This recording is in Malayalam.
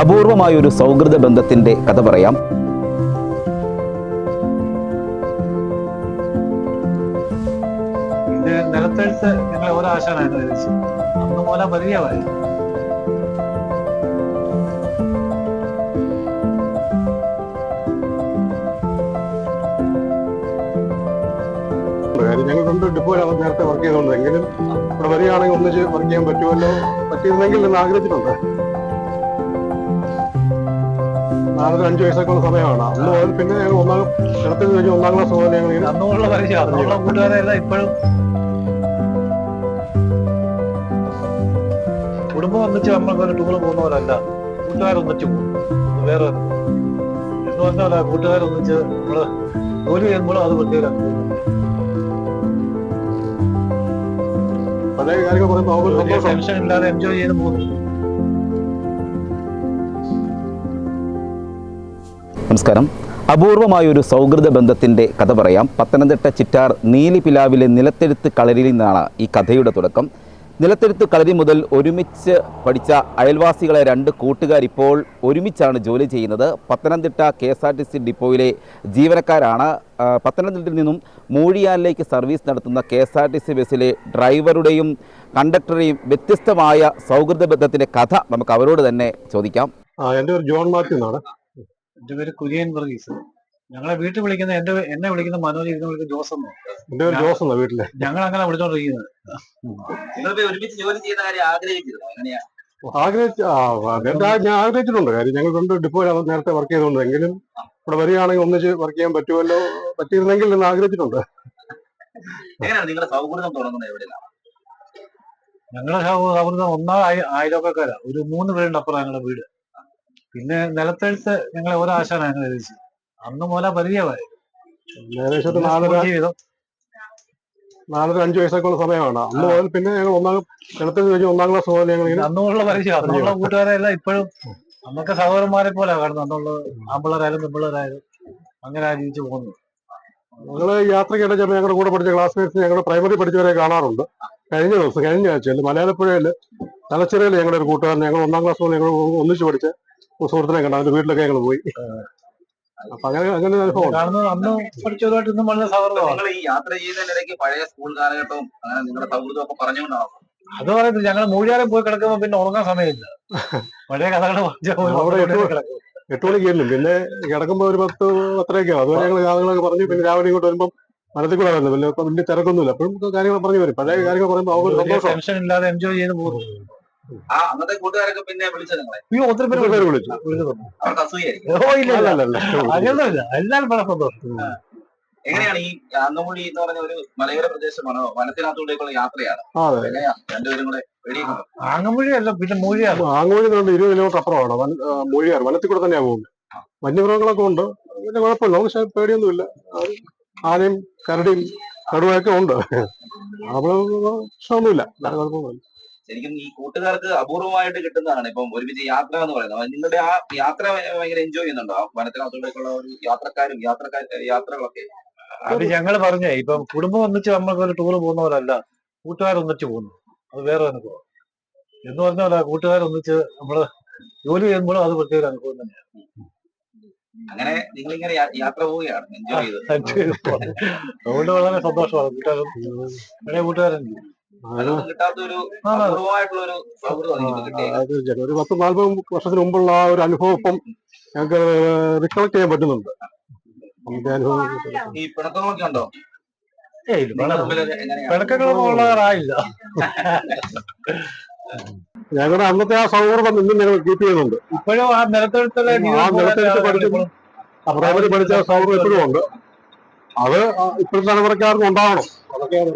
അപൂർവമായൊരു സൗഹൃദ ബന്ധത്തിന്റെ കഥ പറയാം. നിലത്തെഴുത്ത് ഞങ്ങളെ അന്ന് മൂലം പരിചയമായി ഞങ്ങൾ രണ്ട് ഡിപ്പോയിലാണ് നേരത്തെ വർക്ക് ചെയ്തുകൊണ്ട് എങ്കിലും ഇവിടെ വരികയാണെങ്കിൽ ഒന്നിച്ച് വർക്ക് ചെയ്യാൻ പറ്റുമല്ലോ പറ്റിയിരുന്നെങ്കിൽ എന്ന് ആഗ്രഹിച്ചിട്ടുണ്ട്. നാലര അഞ്ച് വയസ്സൊക്കെയുള്ള സമയമാണ്. അന്ന് മുതൽ പിന്നെ ഞങ്ങൾ ഒന്നാം കിടത്തിൽ കഴിഞ്ഞ് ഒന്നാം ക്ലാസ് മുതൽ ഞങ്ങൾ അന്നുള്ള പരിചയം അന്നുള്ള കൂട്ടുകാരെല്ലാം ഇപ്പോഴും കുടുംബം ഒന്നിച്ച് നമ്മൾക്ക് ഒരു ടൂർ പോകുന്നവരല്ല കൂട്ടുകാരൊന്നിച്ച് പോകും. വേറെ. എന്ന് പറഞ്ഞാൽ കൂട്ടുകാരൊന്നിച്ച് നമ്മൾ ജോലി ചെയ്യുമ്പോഴും അത് പ്രത്യേക പഴയ കാര്യങ്ങൾ പറയുമ്പോൾ ടെൻഷൻ ഇല്ലാതെ എൻജോയ് ചെയ്ത് പോകുന്നു. നമസ്കാരം. അപൂർവമായൊരു സൗഹൃദ ബന്ധത്തിന്റെ കഥ പറയാം. പത്തനംതിട്ട ചിറ്റാർ നീലിപിലാവിലെ നിലത്തെഴുത്ത് കളരിയിൽ നിന്നാണ് ഈ കഥയുടെ തുടക്കം. നിലത്തെഴുത്ത് കളരി മുതൽ ഒരുമിച്ച് പഠിച്ച അയൽവാസികളെ രണ്ട് കൂട്ടുകാർ ഇപ്പോൾ ഒരുമിച്ചാണ് ജോലി ചെയ്യുന്നത്. Pathanamthitta K S R T C ഡിപ്പോയിലെ ജീവനക്കാരാണ്. പത്തനംതിട്ടയിൽ നിന്നും മൂഴിയാലിലേക്ക് സർവീസ് നടത്തുന്ന K S R T C ബസ്സിലെ ഡ്രൈവറുടെയും കണ്ടക്ടറുടെയും വ്യത്യസ്തമായ സൗഹൃദ ബന്ധത്തിന്റെ കഥ നമുക്ക് അവരോട് തന്നെ ചോദിക്കാം. എന്റെ പേര് ജോൺ മാത്യു എന്നാണ് എന്റെ പേര് കുര്യൻ വർഗീസ്. ഞങ്ങളെ വീട്ടിൽ വിളിക്കുന്ന എന്റെ എന്നെ വിളിക്കുന്ന മനോജ് ഇരുന്ന് വിളിക്കുന്ന ജോസ് എന്നോ? ജോസ് എന്നാ വീട്ടിലെ. ഞങ്ങൾ അങ്ങനെ വിളിച്ചോണ്ടിരിക്കുന്നത് ആഗ്രഹിച്ച ഞാൻ ആഗ്രഹിച്ചിട്ടുണ്ട്. കാര്യം ഞങ്ങൾ രണ്ട് ഡിപ്പോയിലാണ് നേരത്തെ വർക്ക് ചെയ്തുകൊണ്ട് എങ്കിലും ഇവിടെ വരികയാണെങ്കിൽ ഒന്നിച്ച് വർക്ക് ചെയ്യാൻ പറ്റുമല്ലോ പറ്റിയിരുന്നെങ്കിൽ എന്ന് ആഗ്രഹിച്ചിട്ടുണ്ട്. എങ്ങനെയാണ് നിങ്ങളുടെ സൗഹൃദം തുടങ്ങുന്നത് എവിടെയാണ്? ഞങ്ങളുടെ സൗഹൃദം ഒന്നാം ആയിരക്കാരാ ഒരു മൂന്ന് പേരുണ്ട് അപ്പുറം ഞങ്ങളുടെ വീട്. പിന്നെ നിലത്തെഴുത്ത് ഞങ്ങളെ ആശാനാണ് എഴുതിച്ചത്. അന്ന് മൂലം പരിചയമായി ഏകദേശം ഒരു പിന്നെ നാലര സ്കൂൾ ജീവിതം. നാലര അഞ്ച് വയസ്സൊക്കെയുള്ള സമയമാണ്. അന്ന് മുതൽ പിന്നെ ഞങ്ങൾ ഒന്നാം കഴിഞ്ഞ് ഒന്നാം ക്ലാസ് മുതൽ ഞങ്ങൾ ഇങ്ങനെ അന്നുള്ള പരിചയം. അന്നുള്ള കൂട്ടുകാരെല്ലാം ഇപ്പോഴും അന്നൊക്കെ സഹോദരന്മാരെ പോലെ കാണുന്നത്. അന്നുള്ള ആമ്പിള്ളേരായാലും പെമ്പിള്ളേരായാലും അങ്ങനെ ആ ജീവിച്ചു പോകുന്നു. ഞങ്ങൾ യാത്രയ്ക്കിടെ ചിലപ്പോൾ ഞങ്ങളുടെ കൂടെ പഠിച്ച ക്ലാസ്മേറ്റ്സ് ഞങ്ങളുടെ പ്രൈമറി പഠിച്ചവരെ കാണാറുണ്ട്. കഴിഞ്ഞ ദിവസം കഴിഞ്ഞ ആഴ്ചയിൽ മലയാളപ്പുഴയിൽ തലച്ചിറയിൽ ഞങ്ങളുടെ ഒരു കൂട്ടുകാരൻ ഞങ്ങൾ ഒന്നാം ക്ലാസ് മുതൽ ഞങ്ങൾ ഒന്നിച്ച് പഠിച്ച സുഹൃത്തിനെ കണ്ട? അവന്റെ വീട്ടിലൊക്കെ ഞങ്ങൾ പോയി. അപ്പൊ അങ്ങനെ അങ്ങനെ ഒരു അനുഭവം കാണുന്നത് അന്ന് പഠിച്ചവരുമായിട്ട് ഇന്നും വളരെ സൗഹൃദമാണ്. നിങ്ങൾ ഈ യാത്ര ചെയ്യുന്നതിനിടയ്ക്ക് പഴയ സ്കൂൾ കാലഘട്ടവും അങ്ങനെ നിങ്ങളുടെ സൗഹൃദം ഒക്കെ പറഞ്ഞുകൊണ്ടാണോ? അത് പറയുന്നത് ഞങ്ങൾ മൂഴിയാലും പോയി കിടക്കുമ്പോ പിന്നെ ഉറങ്ങാൻ സമയമില്ല. പഴയ കഥകൾ അവിടെ എട്ട് മണിക്ക് കിടക്കും. എട്ട് മണിക്ക് ചെല്ലും പിന്നെ കിടക്കുമ്പോ ഒരു പത്ത് പത്തരയൊക്കെ ആവും. അതുവരെ ഞങ്ങൾ കാര്യങ്ങളൊക്കെ പറഞ്ഞു. പിന്നെ രാവിലെ ഇങ്ങോട്ട് വരുമ്പോൾ മരത്തിൽ കൂടെ വരുന്നത് പിന്നെ ഇപ്പം വലിയ തിരക്കൊന്നുമില്ല. അപ്പോഴും കാര്യങ്ങൾ പറഞ്ഞു വരും. പഴയ കാര്യങ്ങൾ പറയുമ്പോൾ അവർക്ക് സന്തോഷം ടെൻഷൻ ഇല്ലാതെ എൻജോയ് ചെയ്ത് പോകുന്നു. ആ അന്നത്തെ കൂട്ടുകാരൊക്കെ പിന്നെ വിളിച്ചത് നിങ്ങളെ അയ്യോ ഒത്തിരി പേര് ഒത്തിരി പേര് വിളിച്ചു. അവർക്ക് അസൂയായിരിക്കും ഓ ഇല്ല ഇല്ല. ഇല്ല. അങ്ങനൊന്നുമില്ല. വളരെ സന്തോഷം. എങ്ങനെയാണ് ഈ എന്ന് പറഞ്ഞ ഒരു മലയോര പ്രദേശമാണോ? വനത്തിനകത്തൂടെയൊക്കെയുള്ള യാത്രയാണ്. ആ അതെ. എങ്ങനെയാ? രണ്ടുപേരും കൂടെ ആങ്ങമൊഴിയല്ല പിന്നെ മൊഴിയാണ് ആങ്ങോഴി നിന്ന് ഇരുപത് കിലോമീറ്റർ അപ്പുറമാണ്. വന- ആ, മൂഴിയാർ വനത്തിൽ കൂടെ തന്നെയാണ് പോകുന്നത്. വന്യമൃഗങ്ങളൊക്കെ ഉണ്ട്. പിന്നെ കുഴപ്പമില്ല. നമുക്ക് ശ- പേടിയൊന്നുമില്ല. അത് ആനയും കരടിയും കടുവയൊക്കെ ഉണ്ട്. അവിടെ പ്രശ്നമൊന്നുമില്ല. വേറെ കുഴപ്പമൊന്നുമില്ല. ശരിക്കും ഈ കൂട്ടുകാർക്ക് അപൂർവമായിട്ട് കിട്ടുന്നതാണ് ഇപ്പം ഒരുമിച്ച് യാത്ര എന്ന് പറയുന്നത്. നിങ്ങളുടെ ആ യാത്ര ഭയങ്കര എൻജോയ് ചെയ്യുന്നുണ്ടോ? ആ വനത്തിനകത്തൂടേക്കുള്ള ഒരു യാത്രക്കാരും യാത്രക്കാർ യാത്രകളൊക്കെ? അത് ഞങ്ങൾ പറഞ്ഞേ ഇപ്പം കുടുംബം ഒന്നിച്ച് നമ്മൾക്ക് ഒരു ടൂർ പോകുന്നവരല്ല കൂട്ടുകാരൊന്നിച്ച് പോകുന്നു. അത് വേറെ അനുഭവം. എന്ന് പറഞ്ഞാൽ കൂട്ടുകാരൊന്നിച്ച് നമ്മൾ ജോലി ചെയ്യുമ്പോഴും അത് പ്രത്യേക അനുഭവം തന്നെയാണ്. അങ്ങനെ നിങ്ങൾ ഇങ്ങനെ യാത്ര പോവുകയാണ് എൻജോയ് ചെയ്ത്. അതുകൊണ്ട് വളരെ സന്തോഷമാണ് കൂട്ടുകാരും പഴയ കൂട്ടുകാരൻ ഒരു തീർച്ചയായിട്ടും. പത്ത് നാല്പത് വർഷത്തിന് മുമ്പുള്ള ആ ഒരു അനുഭവം ഇപ്പം ഞങ്ങൾക്ക് റിക്കളക്ട് ചെയ്യാൻ പറ്റുന്നുണ്ട്. അനുഭവം ഈ പിണക്കങ്ങളൊക്കെ ഉണ്ടോ ഞങ്ങളുടെ അന്നത്തെ ആ സൗഹൃദം ഇന്നും ഞങ്ങൾ കീപ്പ് ചെയ്യുന്നുണ്ട്. ഇപ്പോഴും ആ നിലത്തെടുത്തുള്ള ആ നിലത്തെടുത്ത് പഠിച്ച പ്രൈമറി പഠിച്ച സൗഹൃദം ഇപ്പോഴും ഉണ്ട്. അത് ഇപ്പോഴത്തെ തലമുറക്കാർക്കും ഉണ്ടാവണം. അതൊക്കെയാണ്